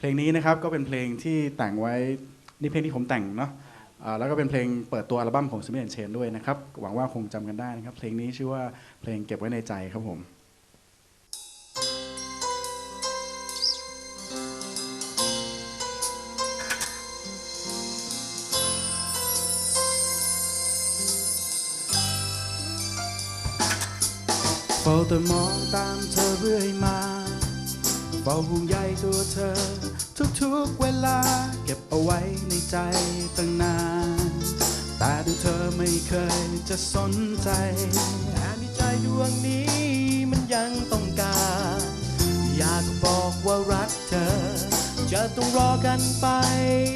เพลงนี้นะครับก็เป็นเพลงที่แต่งไว้นี่เพลงที่ผมแต่งเนาะอ่าแล้วก็เป็นเพลงเปิดตัวอัลบั้มของซิมเมนเชนด้วยนะครับ หวังว่าคงจำกันได้นะครับ เพลงนี้ชื่อว่าเพลงเก็บไว้ในใจครับผม เฝ้าแต่มองตามเธอเรื่อยมา ฝ้าห่วงใยตัวเธอ ทุกๆเวลา เก็บเอาไว้ในใจตั้งนาน แต่ดูเธอไม่เคยจะสนใจแต่ในใจดวงนี้มันยังต้องการ อยากบอกว่ารักเธอ จะต้องรอกันไป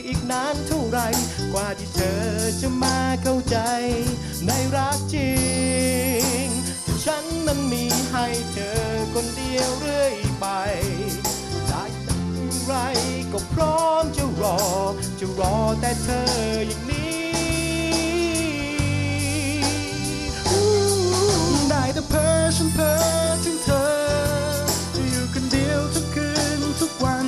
อีกนานเท่าไหรกว่าที่เธอจะมาเข้าใจ ในรักจริง ฉันนั้นมีให้เธอคนเดียวเรื่อยไป ไรก็พร้อมจะรอ จะรอแต่เธออย่างนี้ได้แต่เพ้อฉันเพ้อถึงเธออยู่คนเดียวทุกคืนทุกวัน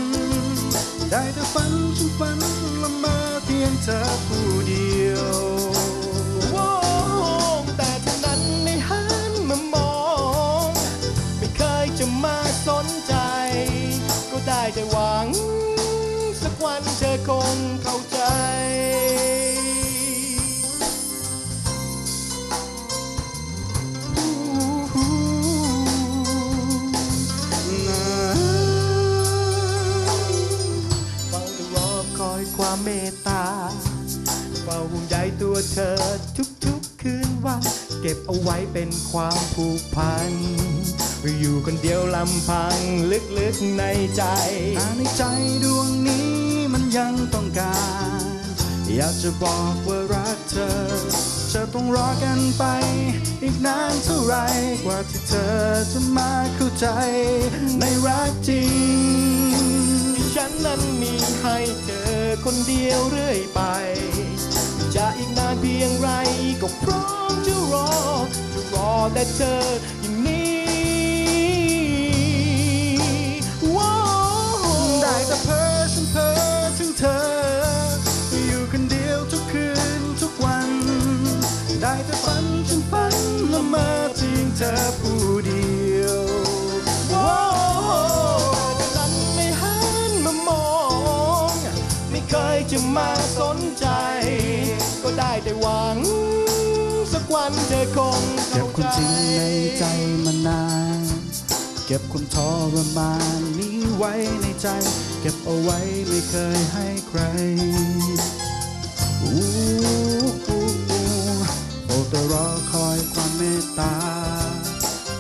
ได้แต่ฝันฉันฝันละเมอเพียงเธอผู้เดียว เมตตาเฝ้าห่วงใยตัวเธอทุกๆคืนวัน เก็บเอาไว้เป็นความผูกพัน อยู่คนเดียวลำพังลึกๆในใจแต่ในใจดวงนี้มันยังต้องการ อยากจะบอกว่ารักเธอ จะต้องรอกันไป อีกนานเท่าไรกว่าที่เธอจะมาเข้าใจ คนเดียวเรื่อยไป จะอีกนานเพียงไรก็พร้อมจะรอ จะรอแต่เธอ จะมาสนใจ ก็ได้แต่หวัง สักวันเธอคงเก็เข้าบคนใจจริงในใจมานาน เก็บคนทรมานนี้ไว้ในใจ เก็บเอาไว้ไม่เคยให้ใครอู้โอ้โปรดแต่รอคอยความเมตตา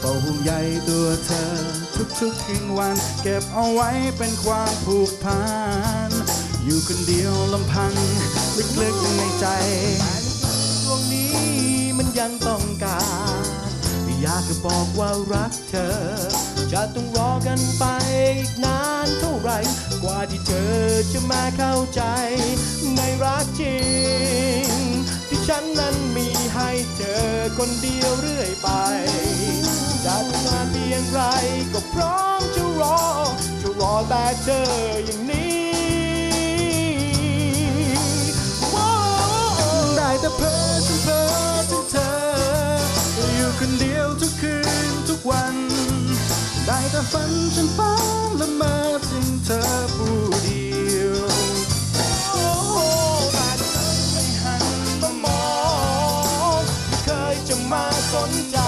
เฝ้าห่วงใยตัวเธอทุกๆคืนวัน เก็บเอาไว้เป็นความผูกพัน อยู่คนเดียวลำพังลึกๆในใจดวงนี้มันยังต้องการไม่อยากจะบอกว่ารักเธอ จะต้องรอกันไปอีกนานเท่าไหร่ กว่าที่เธอจะมาเข้าใจ ในรักจริง ที่ฉันนั้นมีให้เธอคนเดียวเรื่อยไปจะทำงานเพียงไรก็พร้อมจะรอ จะรอแต่เธออย่างนี้ แต่ฝันฉันฝันละเมอถึงเธอผู้เดียวโอ้โหแต่เธอไม่หันมามองไม่เคยจะมาสนใจ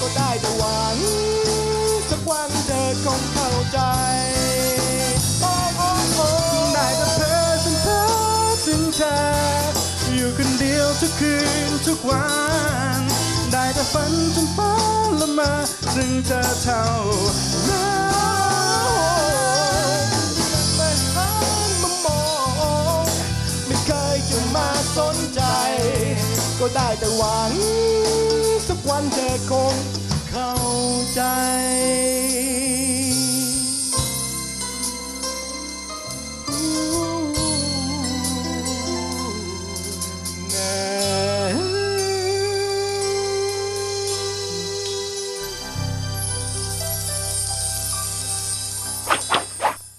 ก็ได้แต่หวัง สักวันเธอคงเข้าใจโอ้โอ้โอ้ได้แต่เพ้อฉันเพ้อถึงเธออยู่คนเดียวทุกคืนทุกวัน เมอถึงเธอเท่านั้นไมฮันมามไม่เคยจะมาสนใจก็ได้แต่หวัง สักวันเธอคงเข้าใจ